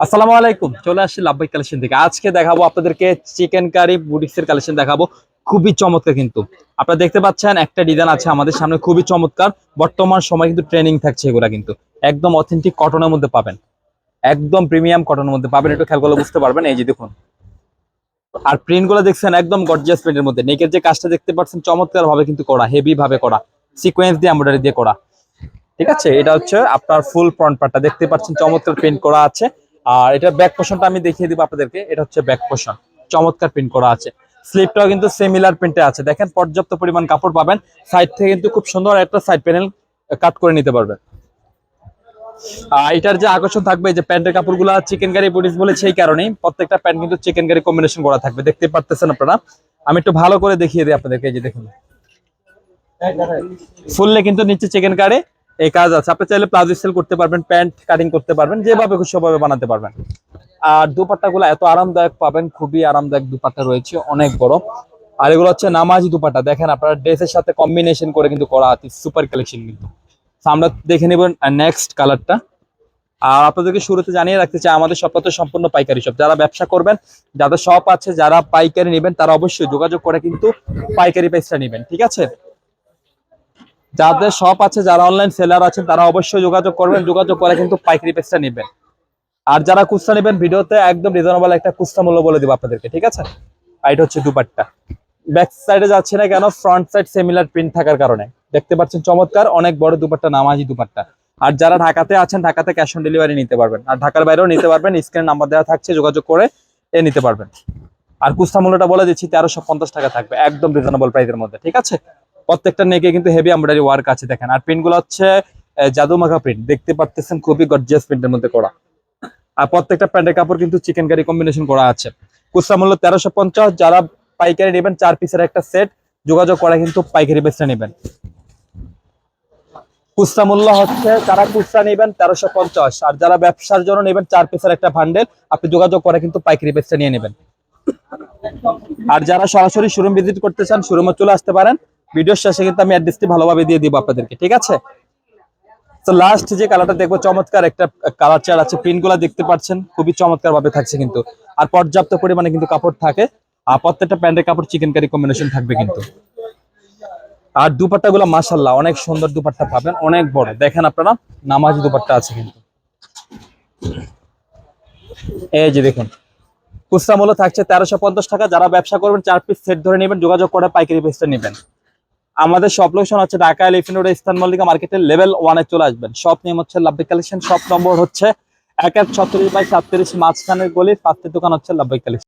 আসসালামু আলাইকুম, চলে আসছি লাভবাই কালেকশন থেকে। আজকে দেখাবো আপনাদেরকে চিকেন কারি বুটিক্সের কালেকশন দেখাবো। খুবই চমৎকার কিন্তু। আপনারা দেখতে পাচ্ছেন, একটা ডিজাইন আছে আমাদের সামনে, খুবই চমৎকার। বর্তমান সময় কিন্তু ট্রেনিং থাকছে এগুলা কিন্তু। একদম অথেন্টিক কটনের মধ্যে পাবেন। একদম প্রিমিয়াম কটনের মধ্যে পাবেন। একটু খেয়াল করলে বুঝতে পারবেন। এই যে দেখুন। আর প্রিন্টগুলো দেখছেন, একদম গর্জিয়াস প্রিন্টের মধ্যে। নেকের যে কাজটা দেখতে পাচ্ছেন চমৎকার ভাবে কিন্তু করা হেভি ভাবে করা। সিকোয়েন্স দিয়ে এমব্রয়ডারি দিয়ে করা। ঠিক আছে? এটা হচ্ছে আপনার ফুল ফ্রন্ট পার্টটা দেখতে পাচ্ছেন, চমৎকার প্রিন্ট করা আছে। আর এটা ব্যাক পোর্শনটা আমি দেখিয়ে দিব আপনাদেরকে। এটা হচ্ছে ব্যাক পোর্শন চমৎকার প্রিন্ট করা আছে। স্লিপটাও কিন্তু সিমিলার প্রিন্টে আছে। দেখেন পর্যাপ্ত পরিমাণ কাপড় পাবেন। সাইড থেকে কিন্তু খুব সুন্দর একটা সাইড প্যানেল কাট করে নিতে পারবেন। আহ, এটার যে আকর্ষণ থাকবে যে প্যান্টের কাপড়গুলো চিকেন কারি বুটিস বলে সেই কারণেই প্রত্যেকটা প্যান্ট কিন্তু চিকেন কারি কম্বিনেশন করা থাকবে। দেখতে পারতেছেন আপনারা? আমি একটু ভালো করে দেখিয়ে দিই আপনাদেরকে এই যে দেখুন। ফুললে কিন্তু নিচে চিকেন কারি এই কাজ আছে। আপনি চাইলে প্লাজো সেল করতে পারবেন প্যান্ট কাটিং করতে পারবেন, যেভাবে খুশি ভাবে বানাতে পারবেন। আর দুপাট্টা গুলো এত আরামদায়ক পাবেন, খুবই আরামদায়ক দুপাট্টা রয়েছে, অনেক বড়। আর এগুলো হচ্ছে নামাজি দুপাট্টা, দেখেন আপনারা ড্রেসের সাথে কম্বিনেশন করে কিন্তু করা আছে সুপার কালেকশন কিন্তু। আমরা দেখে নেব নেক্সট কালারটা আর আপনাদেরকে শুরুতে জানিয়ে রাখতে চাই, আমাদের শপ তো সম্পূর্ণ পাইকারি শপ যারা ব্যবসা করবেন, যাদের শপ আছে, যারা পাইকারি নেবেন, তারা অবশ্যই যোগাযোগ করে কিন্তু পাইকারি প্রাইসটা নেবেন, ঠিক আছে? যাদের শপ আছে, যারা অনলাইন সেলার আছেন, তারা অবশ্যই যোগাযোগ করবেন। যোগাযোগ করে কিন্তু পাইকারি পেজটা নেবেন। আর যারা কুস্তা নেবেন, ভিডিওতে একদম রিজনেবল একটা কুস্তা মূল্য বলে দিব আপনাদেরকে, ঠিক আছে? আর এটা হচ্ছে দুপাট্টা। ব্যাক সাইডে যাচ্ছে না কেন? ফ্রন্ট সাইড সিমিলার প্রিন্ট থাকার কারণে। দেখতে পাচ্ছেন চমৎকার, অনেক বড় দুপাট্টা, নামাজি দুপাট্টা। আর যারা ঢাকাতে আছেন, ঢাকাতে ক্যাশ অন ডেলিভারি নিতে পারবেন। আর ঢাকার বাইরেও নিতে পারবেন স্ক্রিন নাম্বার দেওয়া থাকছে, যোগাযোগ করে এ নিতে পারবেন। আর কুস্তা মূল্যটা বলে দিচ্ছি, তেরোশো টাকা থাকবে, একদম রিজনেবল প্রাইসের মধ্যে, ঠিক আছে? প্রত্যেকটা নেকে কিন্তু হেভি এমব্রয়ডারি ওয়ার্ক আছে দেখেন। আর প্রিন্ট হচ্ছে আহ, জাদু মাখা প্রিন্ট দেখতে পারতেছেন খুবই গর্জিয়াস প্রিন্টের মধ্যে করা। আর প্রত্যেকটা প্যান্টের কাপড় কিন্তু চিকেন কারি কম্বিনেশন করা আছে। খুচরা মূল্য তেরোশো পঞ্চাশ যারা পাইকারি নেবেন চার পিসের একটা সেট যোগাযোগ করে কিন্তু পাইকারি বেচটা নেবেন। খুচরা মূল্য হচ্ছে যারা খুচরা নেবেন তেরোশো পঞ্চাশ। আর যারা ব্যবসার জন্য নেবেন চার পিসের একটা ভান্ডেল আপনি যোগাযোগ করে কিন্তু পাইকারি বেচটা নিয়ে নেবেন। আর যারা সরাসরি শোরুম ভিজিট করতে চান শোরুমে চলে আসতে পারেন। ভিডিওর শেষে কিন্তু আমি অ্যাড্রেসটি ভালোভাবে দিয়ে দিব আপনাদেরকে, ঠিক আছে? তো লাস্ট যে কালারটা দেখব, চমৎকার একটা কালার চার আছে প্রিন্টগুলা দেখতে পাচ্ছেন, খুবই চমৎকার ভাবে থাকছে কিন্তু। আর পর্যাপ্ত পরিমাণে কিন্তু কাপড় থাকে, আর প্রত্যেকটা প্যান্টের কাপড় চিকেন কারি কম্বিনেশন থাকবে কিন্তু। আর দুপাট্টা গুলো মাসাল্লাহ অনেক সুন্দর দুপাট্টা পাবেন, অনেক বড়। দেখেন আপনারা, নামাজ দুপাট্টা আছে কিন্তু। এই যে দেখুন, খুচরা মূল্য থাকছে তেরোশো টাকা। যারা ব্যবসা করবেন, চার পিস সেট ধরে নেবেন, যোগাযোগ করে পাইকারি পিসটা নেবেন। আমাদের সব লোকেশন হচ্ছে Dhaka elephant road eastern Mallika মার্কেটের লেভেল ওয়ানে চলে আসবেন। শপ নেম হচ্ছে লাভবিক কালেকশন শপ নম্বর হচ্ছে এক এক ছত্রিশ বাই সাতত্রিশ, মাঝখানের গলি পাঁচটি দোকান হচ্ছে লাভবিক কালেকশন